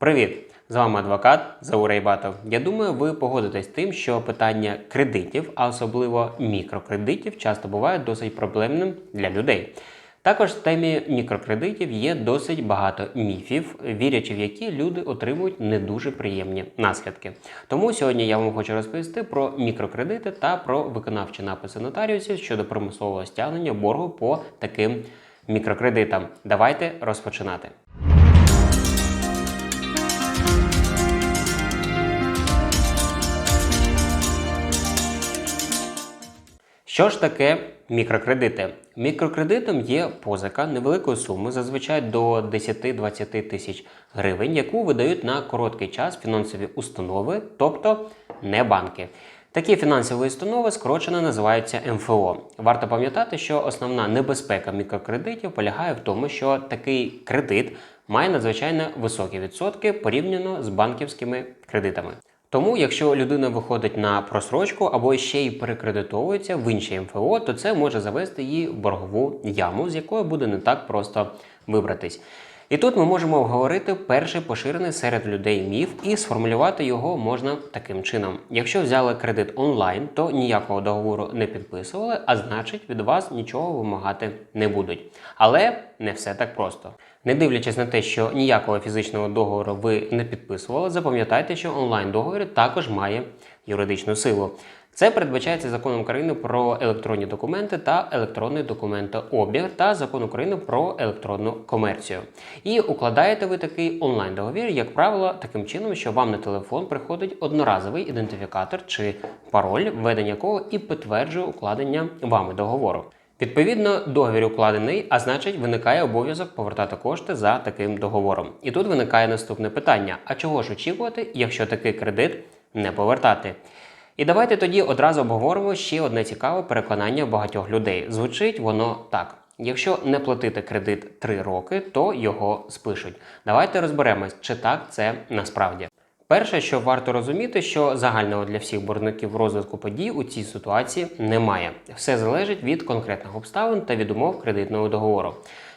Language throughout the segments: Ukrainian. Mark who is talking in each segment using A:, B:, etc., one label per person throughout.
A: Привіт! З вами адвокат Заурей Батов. Я думаю, ви погодитесь з тим, що питання кредитів, а особливо мікрокредитів, часто буває досить проблемним для людей. Також в темі мікрокредитів є досить багато міфів, вірячи в які люди отримують не дуже приємні наслідки. Тому сьогодні я вам хочу розповісти про мікрокредити та про виконавчі написи нотаріусів щодо примусового стягнення боргу по таким мікрокредитам. Давайте розпочинати. Що ж таке мікрокредити? Мікрокредитом є позика невеликої суми, зазвичай до 10-20 тисяч гривень, яку видають на короткий час фінансові установи, тобто не банки. Такі фінансові установи скорочено називаються МФО. Варто пам'ятати, що основна небезпека мікрокредитів полягає в тому, що такий кредит має надзвичайно високі відсотки порівняно з банківськими кредитами. Тому, якщо людина виходить на просрочку або ще й перекредитовується в інші МФО, то це може завести її в боргову яму, з якої буде не так просто вибратись. І тут ми можемо обговорити перший поширений серед людей міф і сформулювати його можна таким чином: якщо взяли кредит онлайн, то ніякого договору не підписували, а значить від вас нічого вимагати не будуть. Але не все так просто. Не дивлячись на те, що ніякого фізичного договору ви не підписували, запам'ятайте, що онлайн договір також має юридичну силу. Це передбачається законом України про електронні документи та електронний документообіг та закон України про електронну комерцію. І укладаєте ви такий онлайн договір, як правило, таким чином, що вам на телефон приходить одноразовий ідентифікатор чи пароль, введення якого і підтверджує укладення вами договору. Відповідно, договір укладений, а значить, виникає обов'язок повертати кошти за таким договором. І тут виникає наступне питання: а чого ж очікувати, якщо такий кредит не повертати? І давайте тоді одразу обговоримо ще одне цікаве переконання багатьох людей. Звучить воно так: якщо не платити кредит 3 роки, то його спишуть. Давайте розберемось, чи так це насправді. Перше, що варто розуміти, що загального для всіх боржників розвитку подій у цій ситуації немає. Все залежить від конкретних обставин та від умов кредитного договору.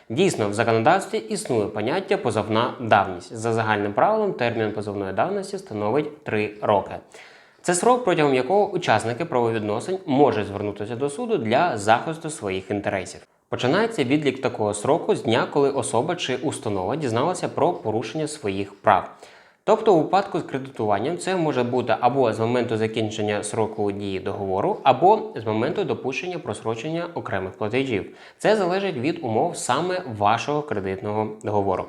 A: Дійсно, в законодавстві існує поняття позовна давність. За загальним правилом, термін позовної давності становить 3 роки. Це срок, протягом якого учасники правовідносин можуть звернутися до суду для захисту своїх інтересів. Починається відлік такого сроку з дня, коли особа чи установа дізналася про порушення своїх прав. Тобто, у випадку з кредитуванням це може бути або з моменту закінчення сроку дії договору, або з моменту допущення просрочення окремих платежів. Це залежить від умов саме вашого кредитного договору.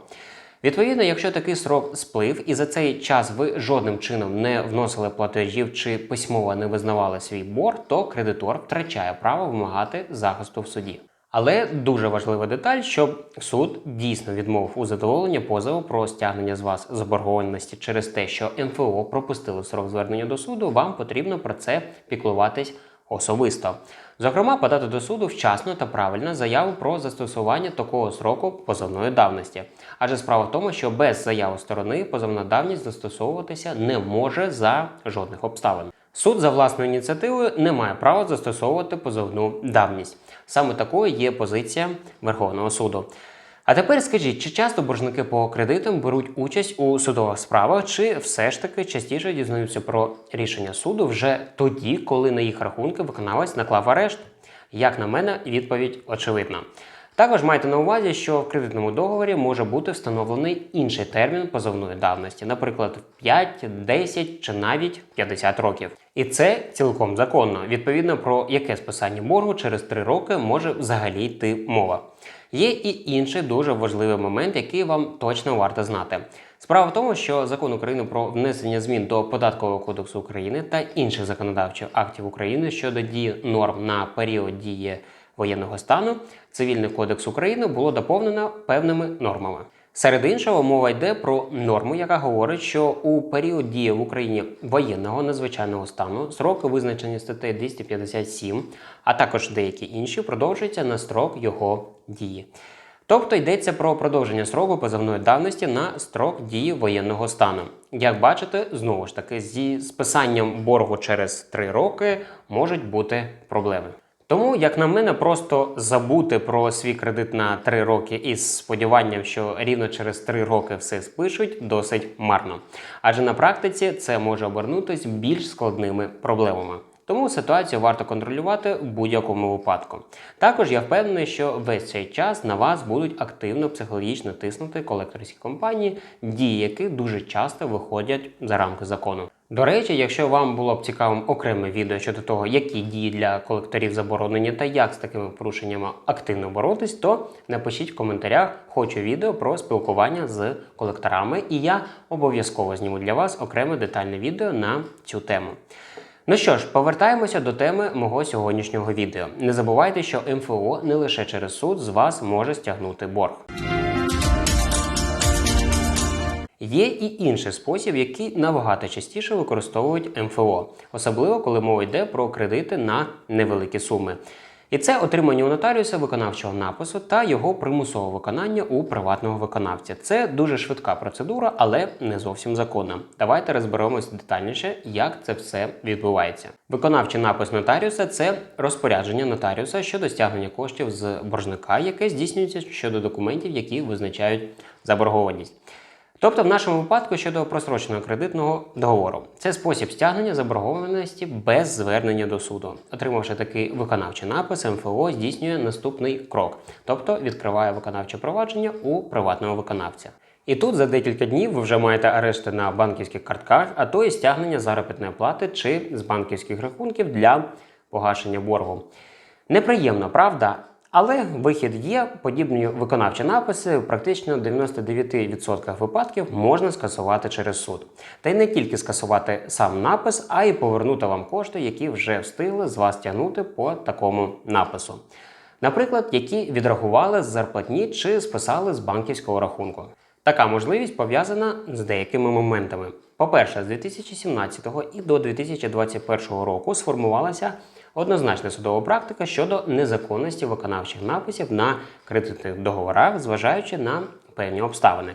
A: Відповідно, якщо такий срок сплив і за цей час ви жодним чином не вносили платежів чи письмово не визнавали свій борг, то кредитор втрачає право вимагати захисту в суді. Але дуже важлива деталь, щоб суд дійсно відмовив у задоволенні позову про стягнення з вас заборгованості через те, що МФО пропустили срок звернення до суду, вам потрібно про це піклуватись особисто. Зокрема, подати до суду вчасно та правильно заяву про застосування такого сроку позовної давності. Адже справа в тому, що без заяви сторони позовна давність застосовуватися не може за жодних обставин. Суд за власною ініціативою не має права застосовувати позовну давність. Саме такою є позиція Верховного суду. А тепер скажіть, чи часто боржники по кредитам беруть участь у судових справах, чи все ж таки частіше дізнаються про рішення суду вже тоді, коли на їх рахунки виконавець наклав арешт? Як на мене, відповідь очевидна. Також майте на увазі, що в кредитному договорі може бути встановлений інший термін позовної давності, наприклад, 5, 10 чи навіть 50 років. І це цілком законно. Відповідно про яке списання боргу через 3 роки може взагалі йти мова. Є і інший дуже важливий момент, який вам точно варто знати. Справа в тому, що закон України про внесення змін до податкового кодексу України та інших законодавчих актів України щодо дії норм на період дії воєнного стану, цивільний кодекс України було доповнено певними нормами. Серед іншого, мова йде про норму, яка говорить, що у період дії в Україні воєнного надзвичайного стану сроки визначені статтею 257, а також деякі інші продовжуються на строк його дії. Тобто йдеться про продовження сроку позовної давності на строк дії воєнного стану. Як бачите, знову ж таки, зі списанням боргу через 3 роки можуть бути проблеми. Тому, як на мене, просто забути про свій кредит на 3 роки із сподіванням, що рівно через 3 роки все спишуть, досить марно. Адже на практиці це може обернутися більш складними проблемами. Тому ситуацію варто контролювати в будь-якому випадку. Також я впевнений, що весь цей час на вас будуть активно психологічно тиснути колекторські компанії, дії яких дуже часто виходять за рамки закону. До речі, якщо вам було б цікавим окреме відео щодо того, які дії для колекторів заборонені та як з такими порушеннями активно боротись, то напишіть в коментарях хочу відео про спілкування з колекторами, і я обов'язково зніму для вас окреме детальне відео на цю тему. Ну що ж, повертаємося до теми мого сьогоднішнього відео. Не забувайте, що МФО не лише через суд з вас може стягнути борг. Є і інший спосіб, який набагато частіше використовують МФО, особливо коли мова йде про кредити на невеликі суми. І це отримання у нотаріуса виконавчого напису та його примусове виконання у приватного виконавця. Це дуже швидка процедура, але не зовсім законна. Давайте розберемось детальніше, як це все відбувається. Виконавчий напис нотаріуса це розпорядження нотаріуса щодо стягнення коштів з боржника, яке здійснюється щодо документів, які визначають заборгованість. Тобто, в нашому випадку щодо просроченого кредитного договору, це спосіб стягнення заборгованості без звернення до суду. Отримавши такий виконавчий напис, МФО здійснює наступний крок, тобто відкриває виконавче провадження у приватного виконавця. І тут за декілька днів ви вже маєте арешти на банківських картках, а то і стягнення заробітної плати чи з банківських рахунків для погашення боргу. Неприємно, правда? Але вихід є, подібні виконавчі написи практично в 99% випадків можна скасувати через суд. Та й не тільки скасувати сам напис, а й повернути вам кошти, які вже встигли з вас тягнути по такому напису. Наприклад, які відрахували з зарплатні чи списали з банківського рахунку. Така можливість пов'язана з деякими моментами. По-перше, з 2017 і до 2021 року сформувалася однозначна судова практика щодо незаконності виконавчих написів на кредитних договорах, зважаючи на певні обставини.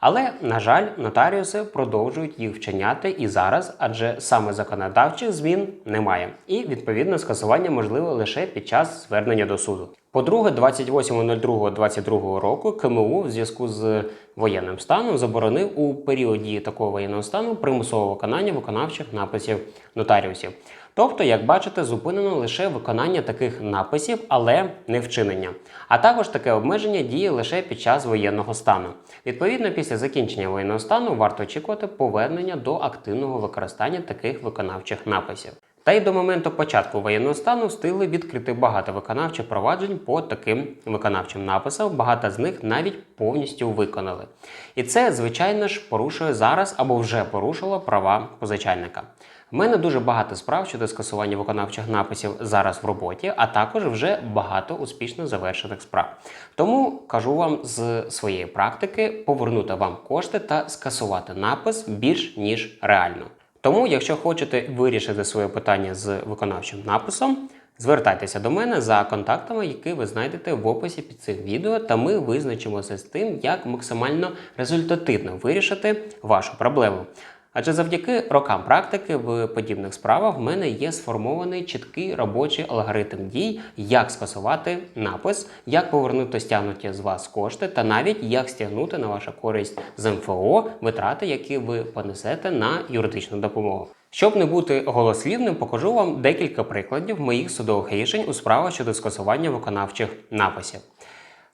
A: Але, на жаль, нотаріуси продовжують їх вчиняти і зараз, адже саме законодавчих змін немає, і відповідно скасування можливе лише під час звернення до суду. По-друге, 28.02.22 року КМУ в зв'язку з воєнним станом заборонив у період дії такого воєнного стану примусове виконання виконавчих написів нотаріусів. Тобто, як бачите, зупинено лише виконання таких написів, але не вчинення. А також таке обмеження діє лише під час воєнного стану. Відповідно, після закінчення воєнного стану варто очікувати повернення до активного використання таких виконавчих написів. Та й до моменту початку воєнного стану встигли відкрити багато виконавчих проваджень по таким виконавчим написам. Багато з них навіть повністю виконали. І це, звичайно ж, порушує зараз або вже порушило права позичальника. У мене дуже багато справ щодо скасування виконавчих написів зараз в роботі, а також вже багато успішно завершених справ. Тому кажу вам з своєї практики повернути вам кошти та скасувати напис більш ніж реально. Тому, якщо хочете вирішити своє питання з виконавчим написом, звертайтеся до мене за контактами, які ви знайдете в описі під цим відео, та ми визначимося з тим, як максимально результативно вирішити вашу проблему. Адже завдяки рокам практики в подібних справах в мене є сформований чіткий робочий алгоритм дій, як скасувати напис, як повернути стягнуті з вас кошти, та навіть як стягнути на вашу користь з МФО витрати, які ви понесете на юридичну допомогу. Щоб не бути голослівним, покажу вам декілька прикладів моїх судових рішень у справах щодо скасування виконавчих написів.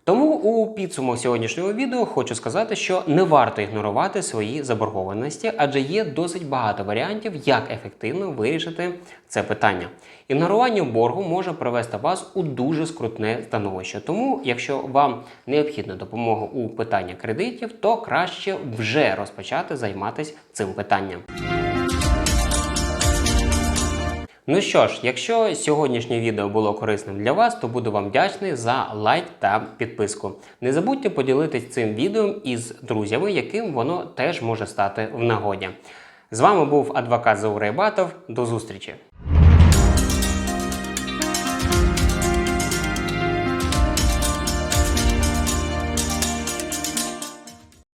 A: Тому у підсумок сьогоднішнього відео хочу сказати, що не варто ігнорувати свої заборгованості, адже є досить багато варіантів, як ефективно вирішити це питання. Ігнорування боргу може привести вас у дуже скрутне становище. Тому, якщо вам необхідна допомога у питанні кредитів, то краще вже розпочати займатися цим питанням. Ну що ж, якщо сьогоднішнє відео було корисним для вас, то буду вам вдячний за лайк та підписку. Не забудьте поділитись цим відео із друзями, яким воно теж може стати в нагоді. З вами був адвокат Заурей Батов. До зустрічі!